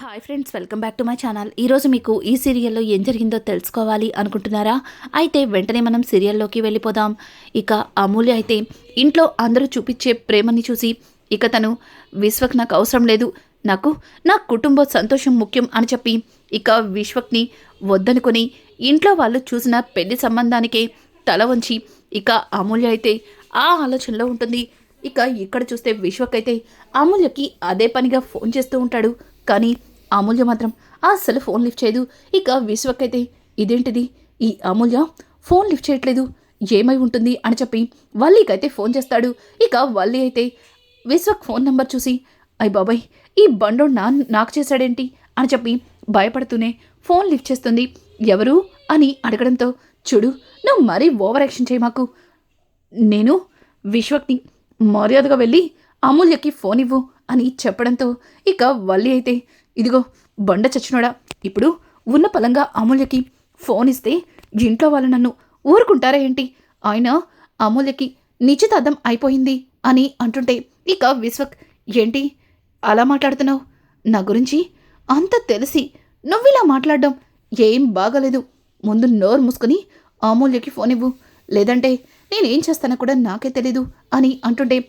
Hi friends welcome back to my channel ఈరోజు మీకు ఈ సీరియల్లో ఏం జరిగిందో తెలుసుకోవాలి అనుకుంటున్నారా? అయితే వెంటనే మనం సీరియల్లోకి వెళ్ళిపోదాం. ఇక అమూల్య అయితే ఇంట్లో అందరూ చూపించే ప్రేమని చూసి ఇక తను విశ్వక్ నాకు అవసరం లేదు. నాకు నా కుటుంబ సంతోషం ముఖ్యం అని చెప్పి ఇక విశ్వక్ని వద్దనుకొని ఇంట్లో వాళ్ళు చూసిన పెళ్ళి సంబంధానికే తల వంచి ఇక అమూల్య అయితే ఆ ఆలోచనలో ఉంటుంది. ఇక ఇక్కడ చూస్తే విశ్వక్ అయితే అమూల్యకి అదే పనిగా ఫోన్ చేస్తూ ఉంటాడు. కానీ అమూల్య మాత్రం అస్సలు ఫోన్ లిఫ్ట్ చేయదు. ఇక విశ్వక్ అయితే ఇదేంటిది? ఈ అమూల్య ఫోన్ లిఫ్ట్ చేయట్లేదు. ఏమై ఉంటుంది అని చెప్పి వల్లీకైతే ఫోన్ చేస్తాడు. ఇక వల్లి అయితే విశ్వక్ ఫోన్ నెంబర్ చూసి అయ్ బాబాయ్ ఈ బండో నా నాకు చేశాడేంటి? అని చెప్పి భయపడుతూనే ఫోన్ లిఫ్ట్ చేస్తుంది. ఎవరు? అని అడగడంతో చూడు నువ్వు మరీ ఓవర్ యాక్షన్ చేయి మాకు. నేను విశ్వక్ని మర్యాదగా వెళ్ళి అమూల్యకి ఫోన్ ఇవ్వు అని చెప్పడంతో ఇక వల్లి అయితే ఇదిగో బండ చచ్చినోడా. ఇప్పుడు ఉన్న పలంగా అమూల్యకి ఫోన్ ఇస్తే ఇంట్లో వాళ్ళు నన్ను ఊరుకుంటారా ఏంటి? ఆయన అమూల్యకి నిశ్చితార్థం అయిపోయింది అని అంటుంటే ఇక విశ్వక్ ఏంటి? అలా మాట్లాడుతున్నావు? నా గురించి అంత తెలిసి నువ్విలా మాట్లాడడం ఏం బాగలేదు. ముందు నోరు మూసుకొని అమూల్యకి ఫోన్ ఇవ్వు. లేదంటే నేనేం చేస్తానో కూడా నాకే తెలీదు అని అంటుంటే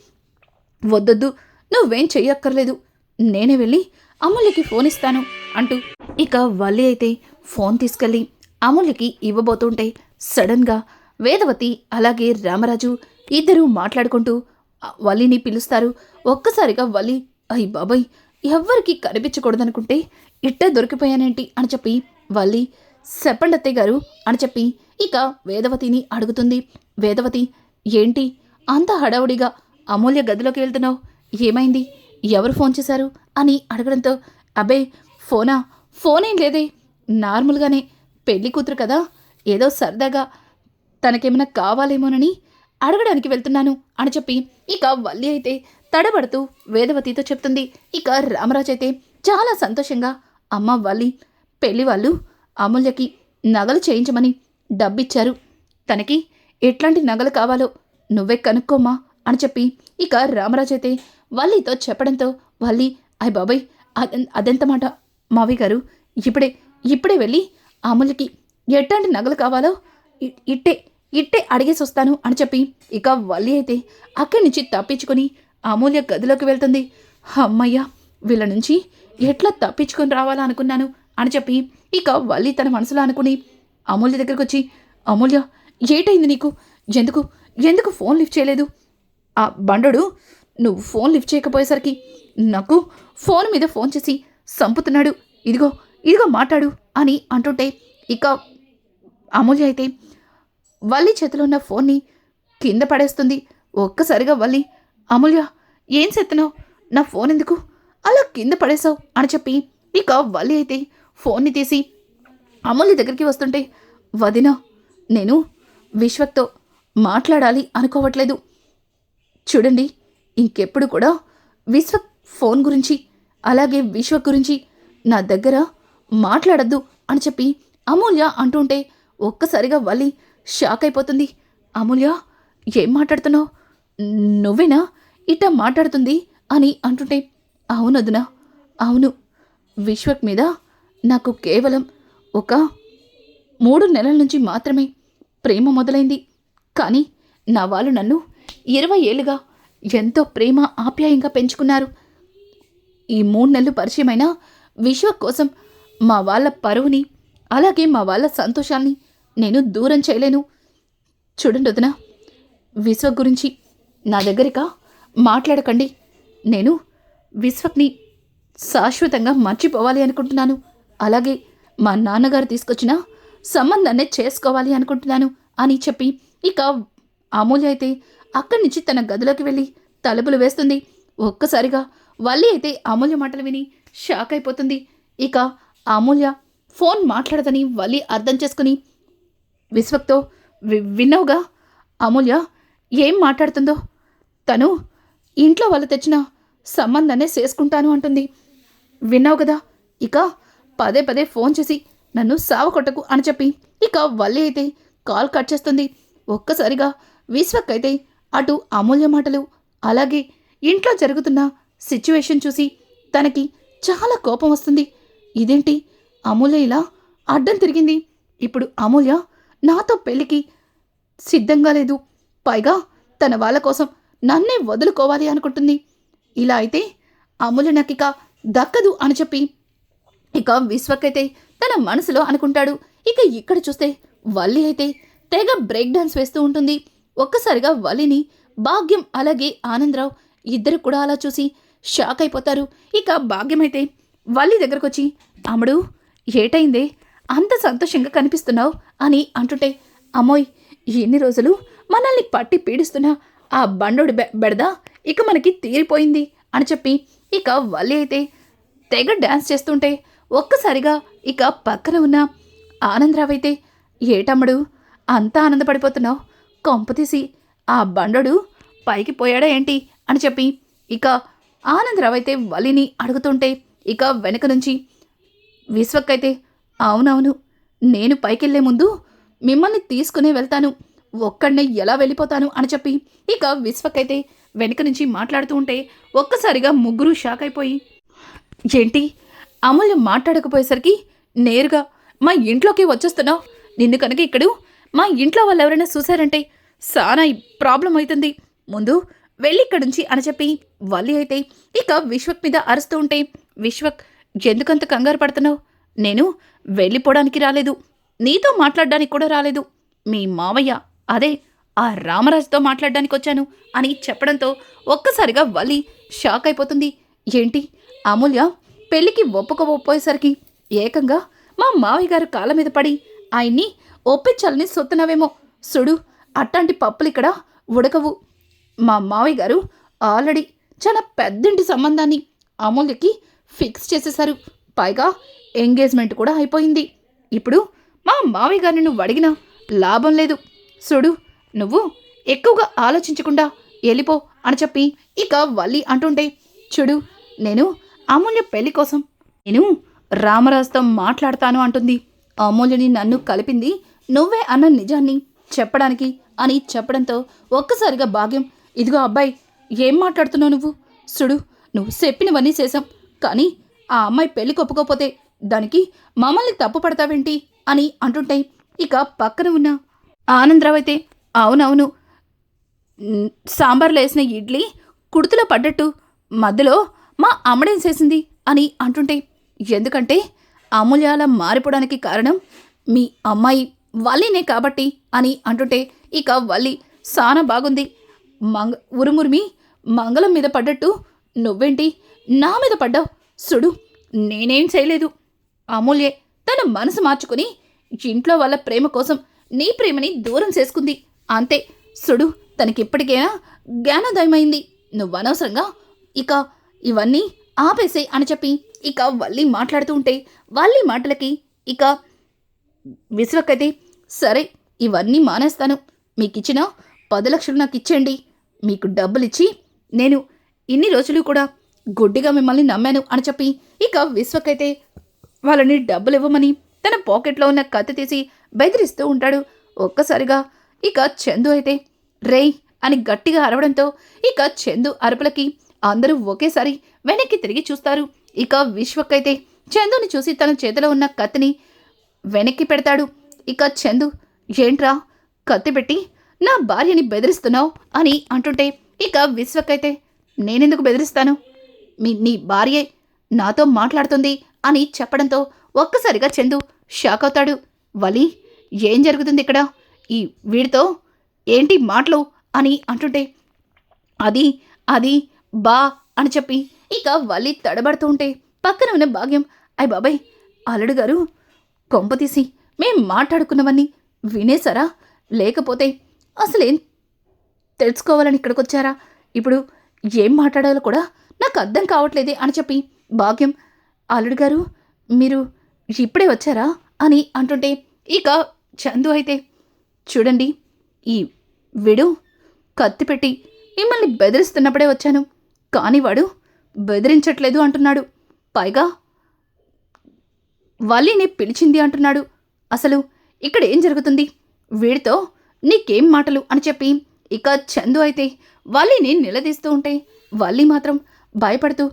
వద్దొద్దు. నువ్వేం చెయ్యక్కర్లేదు. నేనే వెళ్ళి అమూల్యకి ఫోన్ ఇస్తాను అంటూ ఇక వల్లి అయితే ఫోన్ తీసుకెళ్ళి అమూల్యకి ఇవ్వబోతుంటే సడన్గా వేదవతి అలాగే రామరాజు ఇద్దరూ మాట్లాడుకుంటూ వల్లిని పిలుస్తారు. ఒక్కసారిగా వల్లి అయ్యి బాబాయ్ ఎవ్వరికి కనిపించకూడదనుకుంటే ఇట్టే దొరికిపోయానేంటి? అని చెప్పి వల్లి చెప్పండి అత్తయ్య గారు అని చెప్పి ఇక వేదవతిని అడుగుతుంది. వేదవతి ఏంటి? అంత హడావుడిగా అమూల్య గదిలోకి వెళ్తున్నావు? ఏమైంది? ఎవరు ఫోన్ చేశారు అని అడగడంతో అబ్బే ఫోనా? ఫోన్ ఏం లేదే. నార్మల్గానే పెళ్ళి కూతురు కదా. ఏదో సరదాగా తనకేమైనా కావాలేమోనని అడగడానికి వెళ్తున్నాను అని చెప్పి ఇక వల్లి అయితే తడబడుతూ వేదవతితో చెప్తుంది. ఇక రామరాజు అయితే చాలా సంతోషంగా అమ్మ వల్లి పెళ్ళి వాళ్ళు అమూల్యకి నగలు చేయించమని డబ్బిచ్చారు. తనకి ఎట్లాంటి నగలు కావాలో నువ్వే కనుక్కోమ్మా అని చెప్పి ఇక రామరాజు అయితే వల్లితో చెప్పడంతో వల్లి అయ్ బాబాయ్ అదెంత మాట? మావి గారు ఇప్పుడే ఇప్పుడే వెళ్ళి అమూల్యకి ఎట్లాంటి నగలు కావాలో ఇట్టే ఇట్టే అడిగేసి వస్తాను అని చెప్పి ఇక వల్లి అయితే అక్కడి నుంచి తప్పించుకొని అమూల్య గదిలోకి వెళ్తుంది. అమ్మయ్య వీళ్ళ నుంచి ఎట్లా తప్పించుకొని రావాలా అనుకున్నాను అని చెప్పి ఇక వల్లి తన మనసులో అనుకుని అమూల్య దగ్గరకు వచ్చి అమూల్య ఏటైంది నీకు? ఎందుకు ఎందుకు ఫోన్ లిఫ్ట్ చేయలేదు? ఆ బండడు నువ్వు ఫోన్ లిఫ్ట్ చేయకపోయేసరికి నాకు ఫోన్ మీద ఫోన్ చేసి సంపుతున్నాడు. ఇదిగో ఇదిగో మాట్లాడు అని అంటుంటే ఇక అమూల్య అయితే వల్లి చేతిలో ఉన్న ఫోన్ని కింద పడేస్తుంది. ఒక్కసారిగా వల్లి అమూల్య ఏం చెత్తనావు నా ఫోన్ ఎందుకు అలా కింద పడేసావు అని చెప్పి ఇక వల్లి అయితే ఫోన్ని తీసి అమూల్య దగ్గరికి వస్తుంటే వదిన నేను విశ్వక్తో మాట్లాడాలి అనుకోవట్లేదు. చూడండి ఇంకెప్పుడు కూడా విశ్వ ఫోన్ గురించి అలాగే విశ్వ గురించి నా దగ్గర మాట్లాడద్దు అని చెప్పి అమూల్య అంటుంటే ఒక్కసారిగా వల్లి షాక్ అయిపోతుంది. అమూల్య ఏం మాట్లాడుతున్నావు? నువ్వేనా ఇట్ట మాట్లాడుతుంది అని అంటుంటే అవునదునా అవును. విశ్వక్ మీద నాకు కేవలం ఒక మూడు నెలల నుంచి మాత్రమే ప్రేమ మొదలైంది. కానీ నా వాళ్ళు నన్ను ఇరవై ఏళ్ళుగా ఎంతో ప్రేమ ఆప్యాయంగా పెంచుకున్నారు. ఈ మూడు నెలలు పరిచయమైన విశ్వ కోసం మా వాళ్ళ పరువుని అలాగే మా వాళ్ళ సంతోషాన్ని నేను దూరం చేయలేను. చూడండి వదిన విశ్వ గురించి నా దగ్గరిక మాట్లాడకండి. నేను విశ్వక్ని శాశ్వతంగా మర్చిపోవాలి అనుకుంటున్నాను. అలాగే మా నాన్నగారు తీసుకొచ్చిన సంబంధాన్నే చేసుకోవాలి అనుకుంటున్నాను అని చెప్పి ఇక అమూల్య అయితే అక్కడి నుంచి తన గదిలోకి వెళ్ళి తలుపులు వేస్తుంది. ఒక్కసారిగా వల్లి అయితే అమూల్య మాటలు విని షాక్ అయిపోతుంది. ఇక అమూల్య ఫోన్ మాట్లాడదని వల్లి అర్థం చేసుకుని విశ్వక్తో "వి- విన్నావుగా? అమూల్య ఏం మాట్లాడుతుందో? తను ఇంట్లో వాళ్ళు తెచ్చిన సంబంధాన్నే చేసుకుంటాను అంటుంది. విన్నావు కదా? ఇక పదే పదే ఫోన్ చేసి నన్ను సావకొట్టకు అని చెప్పి ఇక వల్లి అయితే కాల్ కట్ చేస్తుంది. ఒక్కసారిగా విశ్వక్ అయితే అటు అమూల్య మాటలు అలాగే ఇంట్లో జరుగుతున్న సిచ్యువేషన్ చూసి తనకి చాలా కోపం వస్తుంది. ఇదేంటి? అమూల్య ఇలా అడ్డం తిరిగింది. ఇప్పుడు అమూల్య నాతో పెళ్ళికి సిద్ధంగా లేదు. పైగా తన వాళ్ళ కోసం నన్నే వదులుకోవాలి అనుకుంటుంది. ఇలా అయితే అమూల్య నాకు ఇక దక్కదు అని చెప్పి ఇక విశ్వకైతే తన మనసులో అనుకుంటాడు. ఇక ఇక్కడ చూస్తే వల్లి అయితే తెగ బ్రేక్ డాన్స్ వేస్తూ ఉంటుంది. ఒక్కసారిగా వల్లిని భాగ్యం అలాగే ఆనందరావు ఇద్దరు కూడా అలా చూసి షాక్ అయిపోతారు. ఇక భాగ్యం అయితే వల్లి దగ్గరకు వచ్చి అమ్ముడు ఏటైందే? అంత సంతోషంగా కనిపిస్తున్నావు అని అంటుంటే అమ్మోయ్ ఎన్ని రోజులు? మనల్ని పట్టి పీడిస్తున్న ఆ బండోడి బె ఇక మనకి తీరిపోయింది అని చెప్పి ఇక వల్లి అయితే తెగ డ్యాన్స్ చేస్తుంటే ఒక్కసారిగా ఇక పక్కన ఉన్న ఆనందరావు అయితే ఏటమ్ముడు అంతా ఆనందపడిపోతున్నావు? కొంపతీసి ఆ బండడు పైకి పోయాడా ఏంటి అని చెప్పి ఇక ఆనందరావు అయితే వలిని అడుగుతుంటే ఇక వెనక నుంచి విశ్వక్కైతే అవునవును నేను పైకెళ్ళే ముందు మిమ్మల్ని తీసుకునే వెళ్తాను ఒక్కడనే ఎలా వెళ్ళిపోతాను? అని చెప్పి ఇక విశ్వకైతే వెనక నుంచి మాట్లాడుతూ ఉంటే ఒక్కసారిగా ముగ్గురు షాక్ అయిపోయి ఏంటి అమూల్య మాట్లాడకపోయేసరికి నేరుగా మా ఇంట్లోకి వచ్చేస్తున్నావు? నిన్ను కనుక ఇక్కడ మా ఇంట్లో వాళ్ళు ఎవరైనా చూశారంటే సానా ప్రాబ్లం అవుతుంది ముందు వెళ్ళి ఇక్కడి నుంచి అని చెప్పి వల్లి అయితే ఇక విశ్వక్ మీద అరుస్తూ ఉంటే విశ్వక్ ఎందుకంత కంగారు పడుతున్నావు? నేను వెళ్ళిపోవడానికి రాలేదు. నీతో మాట్లాడడానికి కూడా రాలేదు. మీ మావయ్య అదే ఆ రామరాజుతో మాట్లాడడానికి వచ్చాను అని చెప్పడంతో ఒక్కసారిగా వల్లి షాక్ అయిపోతుంది. ఏంటి? అమూల్య పెళ్ళికి ఒప్పుకోకపోయేసరికి ఏకంగా మా మావయ్య గారు కాళ్ళ మీద పడి ఆయన్ని ఒప్పించాలని సొత్తున్నావేమో. సుడు అట్లాంటి పప్పులు ఇక్కడ ఉడకవు. మా మావయ్య గారు ఆల్రెడీ చాలా పెద్దంటి సంబంధాన్ని అమూల్యకి ఫిక్స్ చేసేశారు. పైగా ఎంగేజ్మెంట్ కూడా అయిపోయింది. ఇప్పుడు మా మావయ్య గారిని నువ్వు అడిగినా లాభం లేదు. చూడు నువ్వు ఎక్కువగా ఆలోచించకుండా వెళ్ళిపో అని చెప్పి ఇక వల్లి అంటుంటే చూడు నేను అమూల్య పెళ్ళి కోసం నేను రామరాజుతో మాట్లాడతాను అంటుంది. అమూల్యని నన్ను కలిపింది నువ్వే అన్న నిజాన్ని చెప్పడానికి అని చెప్పడంతో ఒక్కసారిగా భాగ్యం ఇదిగో అబ్బాయి ఏం మాట్లాడుతున్నావు నువ్వు? సుడు నువ్వు చెప్పినవన్నీ చేశాం. కానీ ఆ అమ్మాయి పెళ్ళి కొప్పుకోపోతే దానికి మమ్మల్ని తప్పు పడతావేంటి? అని అంటుంటే ఇక పక్కన ఉన్న ఆనందరావు అయితే అవునవును సాంబార్లో వేసిన ఇడ్లీ కుడుతులో పడ్డట్టు మధ్యలో మా అమ్మడేం చేసింది? అని అంటుంటే ఎందుకంటే అమూల్యాల మారిపోవడానికి కారణం మీ అమ్మాయి వల్లినే కాబట్టి అని అంటుంటే ఇక వల్లి సానా బాగుంది. మంగ ఉరుమురిమి మంగళం మీద పడ్డట్టు నువ్వేంటి? నా మీద పడ్డావు. సుడు నేనేం చేయలేదు. అమూల్యే తన మనసు మార్చుకుని ఇంట్లో వాళ్ళ ప్రేమ కోసం నీ ప్రేమని దూరం చేసుకుంది. అంతే. సుడు తనకిప్పటికైనా జ్ఞానోదయమైంది. నువ్వు అనవసరంగా ఇక ఇవన్నీ ఆపేసే అని చెప్పి ఇక వల్లి మాట్లాడుతూ ఉంటే వల్లి మాటలకి ఇక విశ్వకైతే సరే ఇవన్నీ మానేస్తాను. మీకు ఇచ్చిన పది లక్షలు నాకు ఇచ్చేయండి మీకు డబ్బులు ఇచ్చి నేను ఇన్ని రోజులు కూడా గుడ్డిగా మిమ్మల్ని నమ్మాను అని చెప్పి ఇక విశ్వకైతే వాళ్ళని డబ్బులు ఇవ్వమని తన పాకెట్లో ఉన్న కత్తి తీసి బెదిరిస్తూ ఉంటాడు. ఒక్కసారిగా ఇక చందు అయితే రేయ్ అని గట్టిగా అరవడంతో ఇక చందు అరుపులకి అందరూ ఒకేసారి వెనక్కి తిరిగి చూస్తారు. ఇక విశ్వకైతే చందుని చూసి తన చేతిలో ఉన్న కత్తిని వెనక్కి పెడతాడు. ఇక చందు ఏంట్రా కత్తి పెట్టి నా భార్యని బెదిరిస్తున్నావు? అని అంటుంటే ఇక విశ్వకైతే నేనెందుకు బెదిరిస్తాను? మీ నీ భార్యే నాతో మాట్లాడుతుంది అని చెప్పడంతో ఒక్కసారిగా చందు షాక్ అవుతాడు. వలి ఏం జరుగుతుంది ఇక్కడ? ఈ వీడితో ఏంటి మాటలు? అని అంటుంటే అది అది బా అని చెప్పి ఇక వలి తడబడుతూ ఉంటే పక్కన ఉన్న భాగ్యం అయ్ బాబాయ్ అల్లుడు గారు కొంప తీసి మేం మాట్లాడుకున్నవన్నీ వినేశారా? లేకపోతే అసలేం తెలుసుకోవాలని ఇక్కడికి వచ్చారా ఇప్పుడు ఏం మాట్లాడాలో కూడా నాకు అర్థం కావట్లేదే అని చెప్పి భాగ్యం. అల్లుడు గారు మీరు ఇప్పుడే వచ్చారా? అని అంటుంటే ఇక చందు అయితే చూడండి ఈ విడు కత్తి పెట్టి మిమ్మల్ని బెదిరిస్తున్నప్పుడే వచ్చాను. కానీ వాడు బెదిరించట్లేదు అంటున్నాడు. పైగా వల్లిని పిలిచింది అంటున్నాడు. అసలు ఇక్కడ ఏం జరుగుతుంది? వీడితో నీకేం మాటలు అని చెప్పి ఇక చందు అయితే వల్లిని నిలదీస్తూ ఉంటే వల్లి మాత్రం భయపడుతూ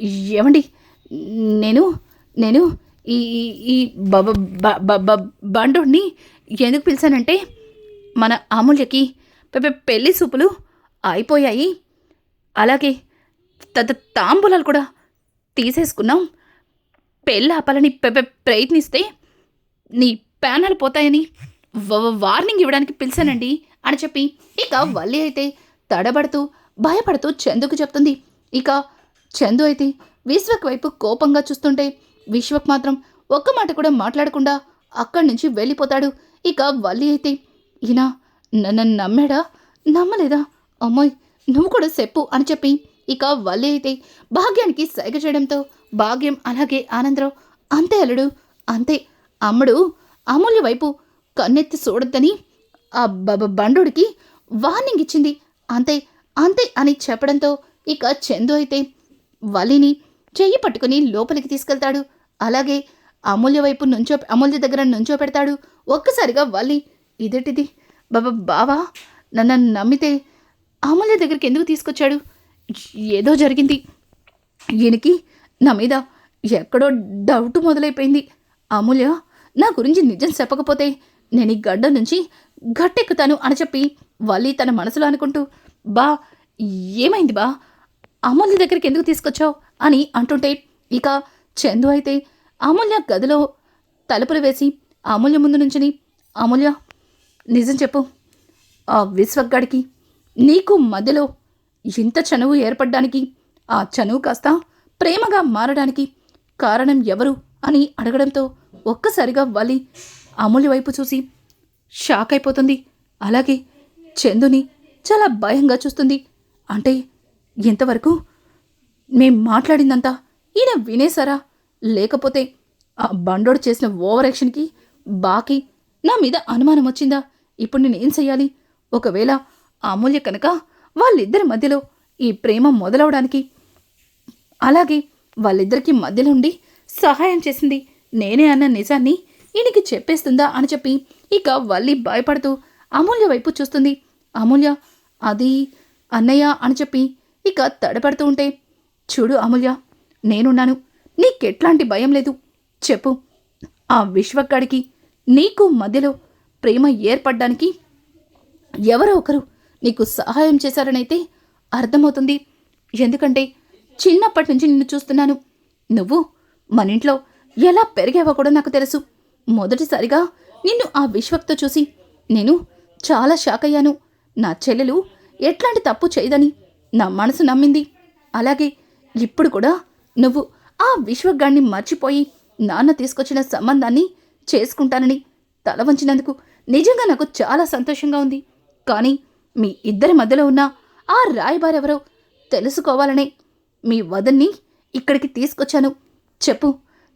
ఏమండి? నేను నేను ఈ ఈ- ఈ బ- బ- బండోడిని ఎందుకు పిలిచానంటే మన అమూల్యకి పెళ్ళి సూపులు అయిపోయాయి. అలాగే తాంబూలాలు కూడా తీసేసుకున్నాం. పెళ్ళాపాలని ప్రయత్నిస్తే నీ ప్యానలు పోతాయని వ- వార్నింగ్ ఇవ్వడానికి పిలిచానండి అని చెప్పి ఇక వల్లి అయితే తడబడుతూ భయపడుతూ చందుకు చెప్తుంది. ఇక చందు అయితే విశ్వక్ వైపు కోపంగా చూస్తుంటే విశ్వక్ మాత్రం ఒక్క మాట కూడా మాట్లాడకుండా అక్కడి నుంచి వెళ్ళిపోతాడు. ఇక వల్లి అయితే ఈయన నన్ను నమ్మాడా? నమ్మలేదా? అమ్మాయి నువ్వు కూడా చెప్పు అని చెప్పి ఇక వల్లి అయితే భాగ్యానికి సైగ చేయడంతో భాగ్యం అలాగే ఆనందరావు. అంతే అల్లుడు అంతే. అమ్ముడు అమూల్య వైపు కన్నెత్తి చూడొద్దని ఆ బ- బండుడికి వార్నింగ్ ఇచ్చింది. అంతే అంతే అని చెప్పడంతో ఇక చందు అయితే వలిని చెయ్యి పట్టుకుని లోపలికి తీసుకెళ్తాడు. అలాగే అమూల్య వైపు నుంచో అమూల్య దగ్గర నుంచో పెడతాడు. ఒక్కసారిగా వల్లి ఇదేటిది? బాబా బావా నన్ను నమ్మితే అమూల్య దగ్గరికి ఎందుకు తీసుకొచ్చాడు? ఏదో జరిగింది. ఈయనకి నా మీద ఎక్కడో డౌట్ మొదలైపోయింది. అమూల్య నా గురించి నిజం చెప్పకపోతే నేను ఈ గడ్డ నుంచి గట్టెక్కుతాను అని చెప్పి వల్లి తన మనసులో అనుకుంటూ బా ఏమైంది బా? అమూల్య దగ్గరికి ఎందుకు తీసుకొచ్చావు? అని అంటుంటే ఇక చందు అయితే అమూల్య గదిలో తలుపులు వేసి అమూల్య ముందు నుంచుని అమూల్య నిజం చెప్పు. ఆ విశ్వగాడికి నీకు మధ్యలో ఇంత చనువు ఏర్పడడానికి ఆ చనువు కాస్త ప్రేమగా మారడానికి కారణం ఎవరు అని అడగడంతో ఒక్కసారిగా వాలి అమూల్య వైపు చూసి షాక్ అయిపోతుంది. అలాగే చందుని చాలా భయంగా చూస్తుంది. అంటే ఇంతవరకు మేం మాట్లాడిందంతా ఈయన వినేశారా? లేకపోతే ఆ బండోడు చేసిన ఓవర్ యాక్షన్కి బాకీ నా మీద అనుమానం వచ్చిందా? ఇప్పుడు నేనేం చెయ్యాలి? ఒకవేళ అమూల్య కనుక వాళ్ళిద్దరి మధ్యలో ఈ ప్రేమ మొదలవడానికి అలాగే వాళ్ళిద్దరికి మధ్యలో ఉండి సహాయం చేసింది నేనే అన్న నిజాన్ని ఈయనకి చెప్పేస్తుందా అని చెప్పి ఇక వల్లి భయపడుతూ అమూల్య వైపు చూస్తుంది. అమూల్య అది అన్నయ్య అని చెప్పి ఇక తడపడుతూ ఉంటే చూడు అమూల్య నేనున్నాను నీకెట్లాంటి భయం లేదు చెప్పు. ఆ విశ్వక్కడికి నీకు మధ్యలో ప్రేమ ఏర్పడ్డానికి ఎవరో ఒకరు నీకు సహాయం చేశారనైతే అర్థమవుతుంది. ఎందుకంటే చిన్నప్పటి నుంచి నిన్ను చూస్తున్నాను. నువ్వు మన ఇంట్లో ఎలా పెరిగావో కూడా నాకు తెలుసు. మొదటిసారిగా నిన్ను ఆ విశ్వక్తో చూసి నేను చాలా షాక్ అయ్యాను. నా చెల్లెలు ఎట్లాంటి తప్పు చేయదని నా మనసు నమ్మింది. అలాగే ఇప్పుడు కూడా నువ్వు ఆ విశ్వగాన్ని మర్చిపోయి నాన్న తీసుకొచ్చిన సంబంధాన్ని చేసుకుంటానని తల వంచినందుకు నిజంగా నాకు చాలా సంతోషంగా ఉంది. కానీ మీ ఇద్దరి మధ్యలో ఉన్న ఆ రాయబారెవరో తెలుసుకోవాలనే మీ వదన్ని ఇక్కడికి తీసుకొచ్చాను. చెప్పు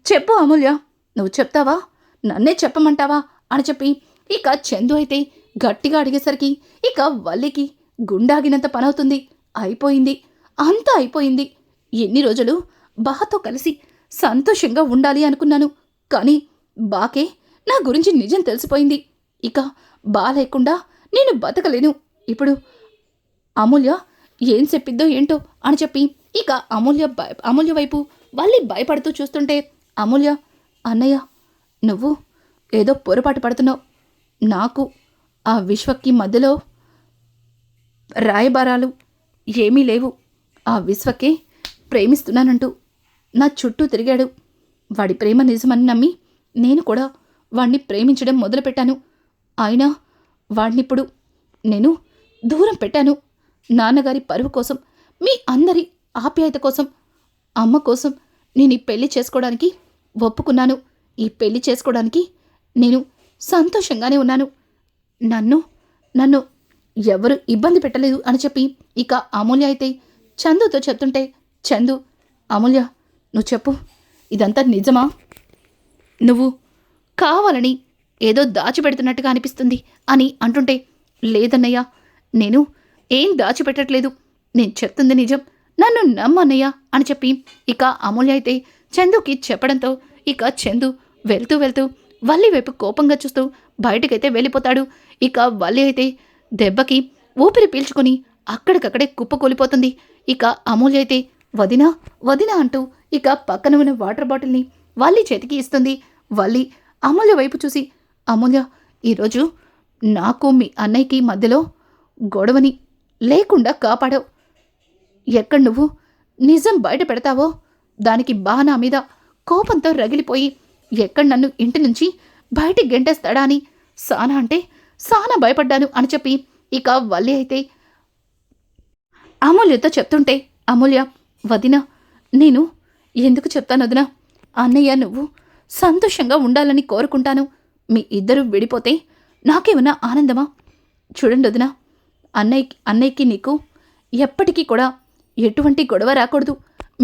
చెప్పు అమూల్య నువ్వు చెప్తావా? నన్నే చెప్పమంటావా? అని చెప్పి ఇక చందు అయితే గట్టిగా అడిగేసరికి ఇక వల్లికి గుండాగినంత పనవుతుంది. అయిపోయింది అంతా అయిపోయింది. ఎన్ని రోజులు బాతో కలిసి సంతోషంగా ఉండాలి అనుకున్నాను. కానీ బాకే నా గురించి నిజం తెలిసిపోయింది. ఇక బా లేకుండా నేను బతకలేను. ఇప్పుడు అమూల్య ఏం చెప్పిద్దో ఏంటో అని చెప్పి ఇక అమూల్య భయ అమూల్య వైపు వాళ్ళి భయపడుతూ చూస్తుంటే అమూల్య అన్నయ్య నువ్వు ఏదో పొరపాటు పడుతున్నావు. నాకు ఆ విశ్వకి మధ్యలో రాయబారాలు ఏమీ లేవు. ఆ విశ్వకే ప్రేమిస్తున్నానంటూ నా చుట్టూ తిరిగాడు. వాడి ప్రేమ నిజమని నమ్మి నేను కూడా వాణ్ణి ప్రేమించడం మొదలుపెట్టాను. అయినా వాడినిప్పుడు నేను దూరం పెట్టాను. నాన్నగారి పరువు కోసం మీ అందరి ఆప్యాయత కోసం అమ్మ కోసం నేను ఈ పెళ్ళి చేసుకోవడానికి ఒప్పుకున్నాను. ఈ పెళ్ళి చేసుకోవడానికి నేను సంతోషంగానే ఉన్నాను. నన్ను నన్ను ఎవరు ఇబ్బంది పెట్టలేదు అని చెప్పి ఇక అమూల్య అయితే చందుతో చెప్తుంటే చందు అమూల్య నువ్వు చెప్పు. ఇదంతా నిజమా? నువ్వు కావాలని ఏదో దాచిపెడుతున్నట్టుగా అనిపిస్తుంది అని అంటుంటే లేదన్నయ్యా నేను ఏం దాచిపెట్టట్లేదు. నేను చెప్తుంది నిజం. నన్ను నమ్మన్నయ్య అని చెప్పి ఇక అమూల్య అయితే చందుకి చెప్పడంతో ఇక చందు వెళ్తూ వెళ్తూ వల్లి వైపు కోపంగా చూస్తూ బయటకైతే వెళ్ళిపోతాడు. ఇక వల్లి అయితే దెబ్బకి ఊపిరి పీల్చుకొని అక్కడికక్కడే కుప్పకూలిపోతుంది ఇక అమూల్య అయితే వదినా వదినా అంటూ ఇక పక్కన ఉన్న వాటర్ బాటిల్ని వల్లి చేతికి ఇస్తుంది. వల్లి అమూల్య వైపు చూసి అమూల్య ఈరోజు నాకు మీ అన్నయ్యకి మధ్యలో గొడవని లేకుండా కాపాడావు. ఎక్కడ నువ్వు? నిజం బయట పెడతావో? దానికి బాగా మీద కోపంతో రగిలిపోయి ఎక్కడ నన్ను ఇంటి నుంచి బయటికి గెంటేస్తాడా అని సానా అంటే సానా భయపడ్డాను అని చెప్పి ఇక వల్లి అయితే అమూల్యతో చెప్తుంటే అమూల్య వదిన నేను ఎందుకు చెప్తాను వదిన? అన్నయ్య నువ్వు సంతోషంగా ఉండాలని కోరుకుంటాను. మీ ఇద్దరు విడిపోతే నాకేమన్నా ఆనందమా? చూడండి వదిన అన్నయ్యకి అన్నయ్యకి నీకు ఎప్పటికీ కూడా ఎటువంటి గొడవ రాకూడదు.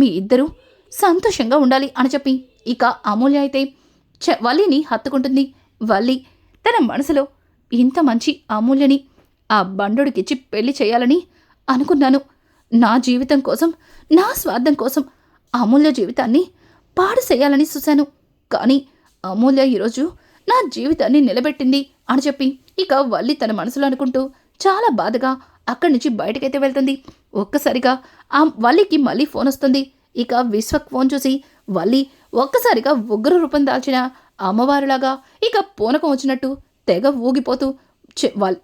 మీ ఇద్దరూ సంతోషంగా ఉండాలి అని చెప్పి. ఇక అమూల్య అయితే చ వల్లిని హత్తుకుంటుంది. వల్లి తన మనసులో ఇంత మంచి అమూల్యని ఆ బండోడికిచ్చి పెళ్ళి చేయాలని అనుకున్నాను. నా జీవితం కోసం నా స్వార్థం కోసం అమూల్య జీవితాన్ని పాడు చేయాలని చూశాను. కానీ అమూల్య ఈరోజు నా జీవితాన్ని నిలబెట్టింది అని చెప్పి. ఇక వల్లి తన మనసులో అనుకుంటూ చాలా బాధగా అక్కడి నుంచి బయటకైతే వెళ్తుంది. ఒక్కసారిగా ఆ వల్లికి మళ్ళీ ఫోన్ వస్తుంది. ఇక విశ్వక్ ఫోన్ చూసి వల్లి ఒక్కసారిగా ఉగ్ర రూపం దాల్చిన అమ్మవారులాగా ఇక పూనకం వచ్చినట్టు తెగ ఊగిపోతూ చె-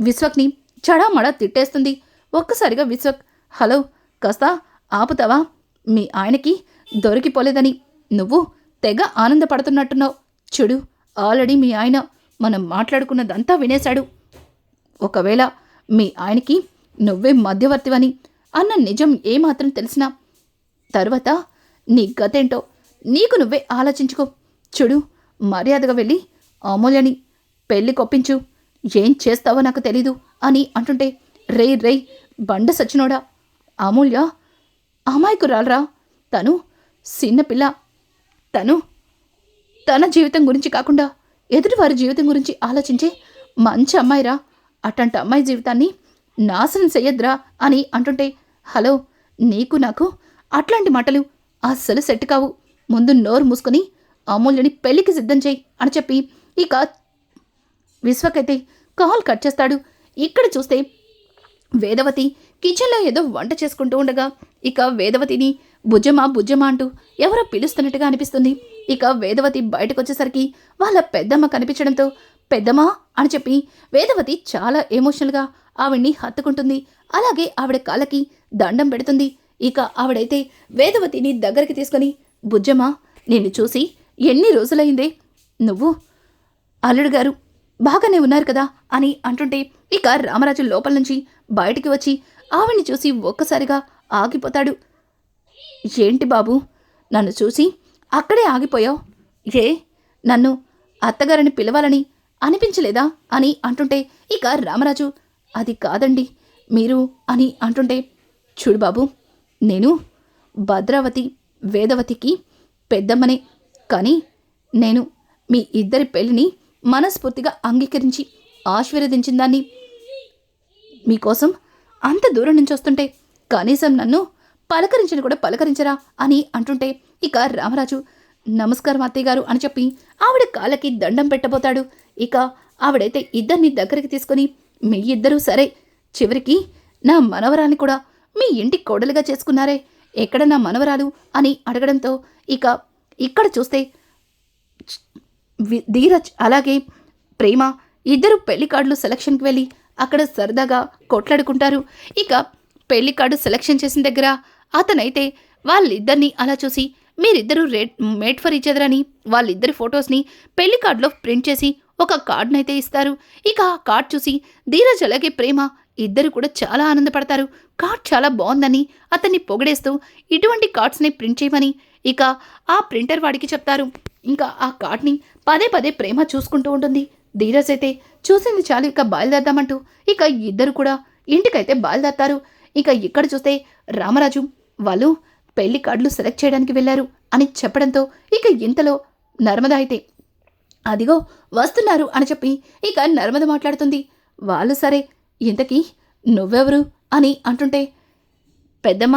విశ్వక్ని చడామడా తిట్టేస్తుంది. ఒక్కసారిగా విశ్వక్ హలో కాస్త ఆపుతావా? మీ ఆయనకి దొరికిపోలేదని నువ్వు తెగ ఆనందపడుతున్నట్టున్నావు. చూడు ఆల్రెడీ మీ ఆయన మనం మాట్లాడుకున్నదంతా వినేశాడు. ఒకవేళ మీ ఆయనకి నువ్వే మధ్యవర్తివని అన్న నిజం ఏమాత్రం తెలిసినా తర్వాత నీ గతేంటో నీకు నువ్వే ఆలోచించుకో. చూడు మర్యాదగా వెళ్ళి అమూల్యని పెళ్ళి కొప్పించు. ఏం చేస్తావో నాకు తెలీదు అని అంటుంటే రే రే బండ సచ్చినోడా? అమూల్య అమాయకురాలరా? తను చిన్నపిల్ల తను తన జీవితం గురించి కాకుండా ఎదుటివారి జీవితం గురించి ఆలోచించే మంచి అమ్మాయిరా. అట్లాంటి అమ్మాయి జీవితాన్ని నాశనం చెయ్యద్రా అని అంటుంటే హలో నీకు నాకు అట్లాంటి మాటలు అస్సలు సెట్ కావు. ముందు నోరు మూసుకొని అమూల్యని పెళ్ళికి సిద్ధం చేయి అని చెప్పి ఇక విశ్వకైతే కాల్ కట్ చేస్తాడు. ఇక్కడ చూస్తే వేదవతి కిచెన్లో ఏదో వంట చేసుకుంటూ ఉండగా ఇక వేదవతిని భుజమా భుజమా అంటూ ఎవరో పిలుస్తున్నట్టుగా అనిపిస్తుంది. ఇక వేదవతి బయటకు వచ్చేసరికి వాళ్ళ పెద్దమ్మ కనిపించడంతో పెద్దమ్మ అని చెప్పి వేదవతి చాలా ఎమోషనల్గా ఆవిడ్ని హత్తుకుంటుంది. అలాగే ఆవిడ కాళ్ళకి దండం పెడుతుంది. ఇక ఆవిడైతే వేదవతిని దగ్గరికి తీసుకొని బుజ్జమ్మా నిన్ను చూసి ఎన్ని రోజులైందే? నువ్వు అల్లుడు గారు బాగానే ఉన్నారు కదా? అని అంటుంటే ఇక రామరాజు లోపల నుంచి బయటికి వచ్చి ఆవిడ్ని చూసి ఒక్కసారిగా ఆగిపోతాడు. ఏంటి బాబు నన్ను చూసి అక్కడే ఆగిపోయావు? ఏ నన్ను అత్తగారిని పిలవాలని అనిపించలేదా? అని అంటుంటే ఇక రామరాజు అది కాదండి మీరు అని అంటుంటే చూడు బాబు నేను భద్రావతి వేదవతికి పెద్దమ్మనే కానీ నేను మీ ఇద్దరి పెళ్ళిని మనస్ఫూర్తిగా అంగీకరించి ఆశీర్వదించిన దాన్ని. మీకోసం అంత దూరం నుంచి వస్తుంటే కనీసం నన్ను పలకరించని కూడా పలకరించరా అని అంటుంటే ఇక రామరాజు నమస్కారం అత్తయ్య గారు అని చెప్పి ఆవిడ కాళ్ళకి దండం పెట్టబోతాడు. ఇక ఆవిడైతే ఇద్దరిని దగ్గరికి తీసుకొని మీ ఇద్దరూ సరే. చివరికి నా మనవరాల్ని కూడా మీ ఇంటి కోడలుగా చేసుకున్నారే. ఎక్కడ నా మనవరాలు అని అడగడంతో ఇక ఇక్కడ చూస్తే ధీరజ్ అలాగే ప్రేమ ఇద్దరు పెళ్ళి కార్డులు సెలక్షన్కి వెళ్ళి అక్కడ సరదాగా కొట్లాడుకుంటారు. ఇక పెళ్ళి కార్డు సెలక్షన్ చేసిన దగ్గర అతనైతే వాళ్ళిద్దరిని అలా చూసి మీరిద్దరూ రేట్ మేట్ ఫర్ ఇచ్చేదరని వాళ్ళిద్దరి ఫొటోస్ని పెళ్ళి కార్డులో ప్రింట్ చేసి ఒక కార్డునైతే ఇస్తారు. ఇక ఆ కార్డ్ చూసి ధీరజ్ అలాగే ప్రేమ ఇద్దరు కూడా చాలా ఆనందపడతారు. కార్డ్ చాలా బాగుందని అతన్ని పొగిడేస్తూ ఇటువంటి కార్డ్స్ని ప్రింట్ చేయమని ఇక ఆ ప్రింటర్ వాడికి చెప్తారు. ఇంకా ఆ కార్డ్ని పదే పదే ప్రేమ చూసుకుంటూ ఉంటుంది. ధీరజ్ అయితే చూసింది చాలు ఇక బయలుదేరదామంటూ ఇక ఇద్దరు కూడా ఇంటికైతే బయలుదేరతారు. ఇక ఇక్కడ చూస్తే రామరాజు వాళ్ళు పెళ్ళి కార్డులు సెలెక్ట్ చేయడానికి వెళ్ళారు అని చెప్పడంతో ఇక ఇంతలో నర్మదా అయితే అదిగో వస్తున్నారు అని చెప్పి ఇక నర్మద మాట్లాడుతుంది. వాళ్ళు సరే ఇంతకీ నువ్వెవరు అని అంటుంటే పెద్దమ్మ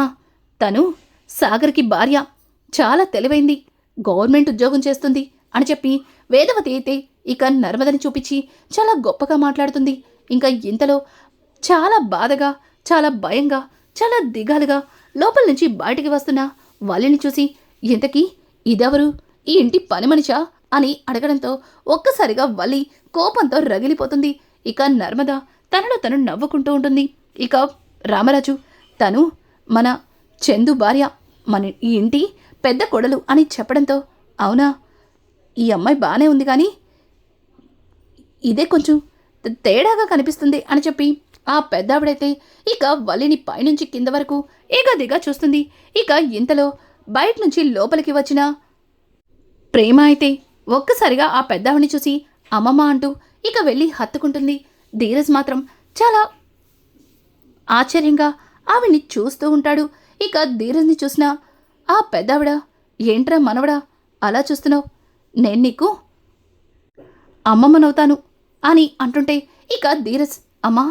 తను సాగర్కి భార్య. చాలా తెలివైంది గవర్నమెంట్ ఉద్యోగం చేస్తుంది అని చెప్పి వేదవతి అయితే ఇక నర్మదని చూపించి చాలా గొప్పగా మాట్లాడుతుంది. ఇంకా ఇంతలో చాలా బాధగా చాలా భయంగా చాలా దిగాలుగా లోపల నుంచి బయటికి వస్తున్న వాళ్ళని చూసి ఇంతకీ ఇదెవరు? ఈ ఇంటి పని మనిషా అని అడగడంతో ఒక్కసారిగా వల్లి కోపంతో రగిలిపోతుంది. ఇక నర్మద తనలో తను నవ్వుకుంటూ ఉంటుంది. ఇక రామరాజు తను మన చందు భార్య మన ఈ ఇంటి పెద్ద కొడలు అని చెప్పడంతో అవునా? ఈ అమ్మాయి బాగానే ఉంది కానీ ఇదే కొంచెం తేడాగా కనిపిస్తుంది అని చెప్పి ఆ పెద్దావిడైతే ఇక వల్లిని పైనుంచి కింద వరకు ఏగదిగా చూస్తుంది. ఇక ఇంతలో బయట నుంచి లోపలికి వచ్చిన ప్రేమ అయితే ఒక్కసారిగా ఆ పెద్దావిని చూసి అమ్మమ్మ అంటూ ఇక వెళ్ళి హత్తుకుంటుంది. ధీరజ్ మాత్రం చాలా ఆశ్చర్యంగా ఆవిడ్ని చూస్తూ ఉంటాడు. ఇక ధీరజ్ని చూసిన ఆ పెద్దావిడ ఏంట్రా మనవడా అలా చూస్తున్నావు? నేను నీకు అమ్మమ్మనవుతాను అని అంటుంటే ఇక ధీరజ్ అమ్మా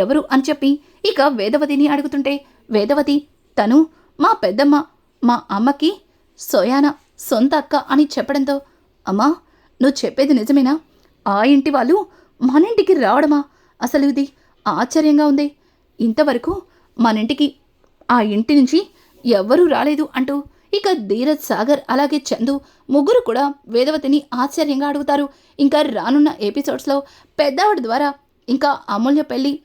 ఎవరు? అని చెప్పి ఇక వేదవతిని అడుగుతుంటే వేదవతి తను మా పెద్దమ్మ మా అమ్మకి సోయాన సొంత అక్క అని చెప్పడంతో అమ్మా నువ్వు చెప్పేది నిజమేనా? ఆ ఇంటి వాళ్ళు మన ఇంటికి రావడమా? అసలు ఇది ఆశ్చర్యంగా ఉంది. ఇంతవరకు మన ఇంటికి ఆ ఇంటి నుంచి ఎవ్వరూ రాలేదు అంటూ ఇక ధీరజ్ సాగర్ అలాగే చందు ముగ్గురు కూడా వేదవతిని ఆశ్చర్యంగా అడుగుతారు. ఇంకా రానున్న ఎపిసోడ్స్లో పెద్దవాడి ద్వారా ఇంకా అమూల్య పెళ్ళి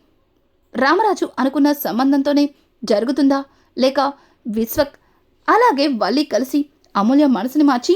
రామరాజు అనుకున్న సంబంధంతోనే జరుగుతుందా? లేక విశ్వక్ అలాగే వల్లి కలిసి అమూల్య మనసుని మార్చి